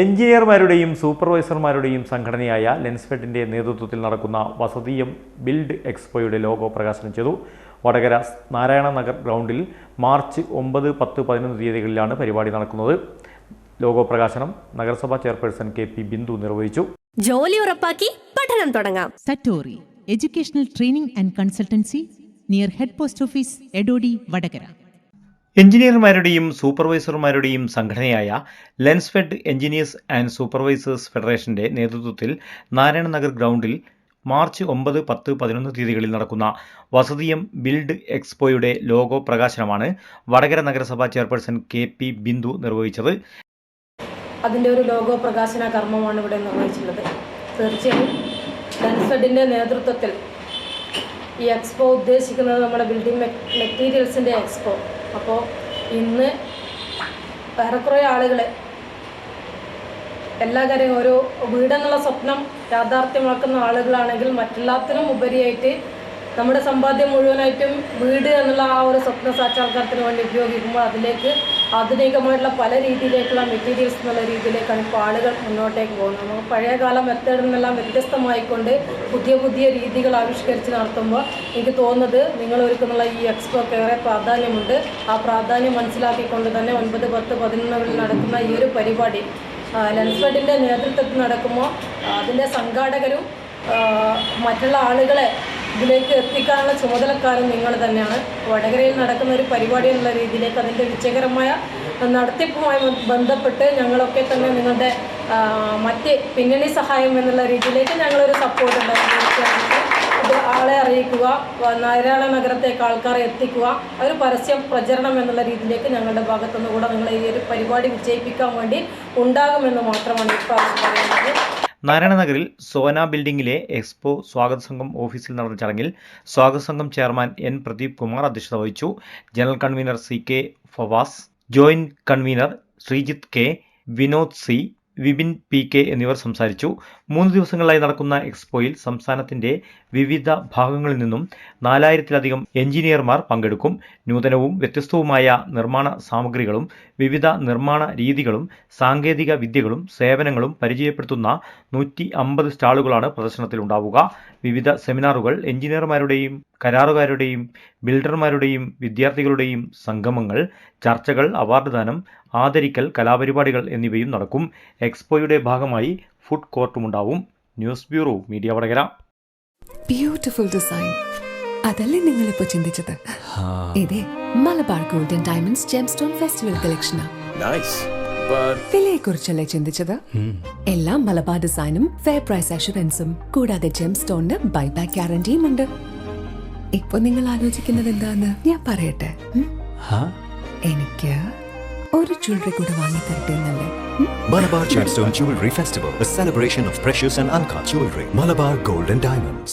എഞ്ചിനീയർമാരുടെയും സൂപ്പർവൈസർമാരുടെയും സംഘടനയായ ലെൻസ്ഫെഡിന്റെ നേതൃത്വത്തിൽ നടക്കുന്ന വസതിയം ബിൽഡ് എക്സ്പോയുടെ ലോഗോ പ്രകാശനം ചെയ്തു. വടകര നാരായണ നഗർ ഗ്രൗണ്ടിൽ മാർച്ച് ഒമ്പത് പത്ത് പതിനൊന്ന് തീയതികളിലാണ് പരിപാടി നടക്കുന്നത്. ലോഗോ പ്രകാശനം നഗരസഭാ ചെയർപേഴ്സൺ കെ പി ബിന്ദു നിർവഹിച്ചു. ജോലി ഉറപ്പാക്കി പഠനം തുടങ്ങാം. Satori educational training and consultancy near head post office Edodi Vadagara. എഞ്ചിനീയർമാരുടെയും സൂപ്പർവൈസർമാരുടെയും സംഘടനയായ ലെൻസ്ഫെഡ് എഞ്ചിനീയേഴ്സ് ആൻഡ് സൂപ്പർവൈസേഴ്സ് ഫെഡറേഷന്റെ നേതൃത്വത്തിൽ നാരായണ നഗർ ഗ്രൗണ്ടിൽ മാർച്ച് ഒമ്പത് പത്ത് പതിനൊന്ന് തീയതികളിൽ നടക്കുന്ന വസതിയം ബിൽഡ് എക്സ്പോയുടെ ലോഗോ പ്രകാശനമാണ് വടകര നഗരസഭാ ചെയർപേഴ്സൺ കെ പി ബിന്ദു നിർവഹിച്ചത്. അതിന്റെ ഒരു ലോഗോ പ്രകാശന കർമ്മമാണ് ഇവിടെ നിർവഹിച്ചിട്ടുള്ളത്. തീർച്ചയായും ലെൻസ്ഫെഡിന്റെ നേതൃത്വത്തിൽ ഈ എക്സ്പോ ഉദ്ദേശിക്കുന്നത് നമ്മുടെ ബിൽഡിംഗ് മെറ്റീരിയൽസിന്റെ എക്സ്പോ. അപ്പോൾ ഇന്ന് ഏറെക്കുറെ ആളുകൾ എല്ലാ കാര്യവും ഒരു വീടെന്നുള്ള സ്വപ്നം യാഥാർത്ഥ്യമാക്കുന്ന ആളുകളാണെങ്കിൽ മറ്റെല്ലാത്തിനും ഉപരിയായിട്ട് നമ്മുടെ സമ്പാദ്യം മുഴുവനായിട്ടും വീട് എന്നുള്ള ആ ഒരു സ്വപ്ന സാക്ഷാത്കാരത്തിന് വേണ്ടി ഉപയോഗിക്കുമ്പോൾ അതിലേക്ക് ആധുനികമായിട്ടുള്ള പല രീതിയിലേക്കുള്ള മെറ്റീരിയൽസ് എന്നുള്ള രീതിയിലേക്കാണ് ഇപ്പോൾ ആളുകൾ മുന്നോട്ടേക്ക് പോകുന്നത്. നമുക്ക് പഴയകാല മെത്തേഡിൽ നിന്നെല്ലാം വ്യത്യസ്തമായിക്കൊണ്ട് പുതിയ പുതിയ രീതികൾ ആവിഷ്കരിച്ച് നടത്തുമ്പോൾ എനിക്ക് തോന്നുന്നത് നിങ്ങൾ ഒരുക്കുന്നുള്ള ഈ എക്സ്പോക്ക് ഏറെ പ്രാധാന്യമുണ്ട്. ആ പ്രാധാന്യം മനസ്സിലാക്കിക്കൊണ്ട് തന്നെ ഒൻപത് പത്ത് പതിനൊന്നിൽ നടക്കുന്ന ഈ ഒരു പരിപാടി ലെൻസ്ഫെഡിന്റെ നേതൃത്വത്തിൽ നടക്കുമ്പോൾ അതിന്റെ സംഘാടകരും മറ്റുള്ള ആളുകളെ ഇതിലേക്ക് എത്തിക്കാനുള്ള ചുമതലക്കാരും നിങ്ങൾ തന്നെയാണ്. വടകരയിൽ നടക്കുന്ന ഒരു പരിപാടി എന്നുള്ള രീതിയിലേക്ക് അതിന്റെ വിജയകരമായ നടത്തിപ്പുമായി ബന്ധപ്പെട്ട് ഞങ്ങളൊക്കെ തന്നെ നിങ്ങളുടെ മറ്റ് പിന്നണി സഹായം എന്നുള്ള രീതിയിലേക്ക് ഞങ്ങളൊരു സപ്പോർട്ട് ഉണ്ടായിരുന്നു ആളെ അറിയിക്കുക നാരായണ നഗരത്തേക്ക് ആൾക്കാരെ എത്തിക്കുക ഒരു പരസ്യം പ്രചരണം എന്നുള്ള രീതിയിലേക്ക് ഞങ്ങളുടെ ഭാഗത്തുനിന്ന് കൂടെ നിങ്ങൾ ഈ ഒരു പരിപാടി വിജയിപ്പിക്കാൻ വേണ്ടി ഉണ്ടാകുമെന്ന് മാത്രമാണ് ഇപ്പോൾ പറയുന്നത്. നാരായണ നഗറിൽ സോന ബിൽഡിംഗിലെ എക്സ്പോ സ്വാഗത സംഘം ഓഫീസിൽ നടന്ന ചടങ്ങിൽ സ്വാഗത സംഘം ചെയർമാൻ എൻ പ്രദീപ് കുമാർ അധ്യക്ഷത വഹിച്ചു. General convener C K Fawaz joint convener Sreejith K Vinod C Vipin P K എന്നിവർ സംസാരിച്ചു. മൂന്ന് ദിവസങ്ങളിലായി നടക്കുന്ന എക്സ്പോയിൽ സംസ്ഥാനത്തിന്റെ വിവിധ ഭാഗങ്ങളിൽ നിന്നും നാലായിരത്തിലധികം എഞ്ചിനീയർമാർ പങ്കെടുക്കും. നൂതനവും വ്യത്യസ്തവുമായ നിർമ്മാണ സാമഗ്രികളും വിവിധ നിർമ്മാണ രീതികളും സാങ്കേതിക വിദ്യകളും സേവനങ്ങളും പരിചയപ്പെടുത്തുന്ന നൂറ്റി അമ്പത് സ്റ്റാളുകളാണ് പ്രദർശനത്തിലുണ്ടാവുക. വിവിധ സെമിനാറുകൾ എഞ്ചിനീയർമാരുടെയും കരാറുകാരുടെയും ബിൽഡർമാരുടെയും വിദ്യാർത്ഥികളുടെയും സംഗമങ്ങൾ ചർച്ചകൾ അവാർഡ് ദാനം ആദരിക്കൽ കലാപരിപാടികൾ എന്നിവയും നടക്കും. എക്സ്പോയുടെ ഭാഗമായി food കോർട്ടുമുണ്ടാവും. News bureau media Vadakara. Beautiful design അതല്ലേ നിങ്ങൾ നിങ്ങളിപ്പോ ചിന്തിച്ചത്? ഇതേ Malabar golden diamonds gemstone festival കളക്ഷനാ Nice. But വിലയെ കുറിച്ചല്ലേ ചിന്തിച്ചത് എല്ലാം മലബാർ ഡിസൈനും ഫെയർ പ്രൈസ് അഷുറൻസും കൂടാതെ ജെം സ്റ്റോണിന് ബൈബാക്ക് ഗ്യാരണ്ടിയും ഉണ്ട് ഇപ്പൊ നിങ്ങൾ ആലോചിക്കുന്നത് എന്താന്ന് ഞാൻ പറയട്ടെ എനിക്ക് ഒരു ജ്വല്ലറി കൂടെ വാങ്ങി തരട്ടെ എന്നല്ലേ Malabar Gemstone Jewelry Festival, a celebration of precious and uncut jewelry. Malabar Gold and Diamonds.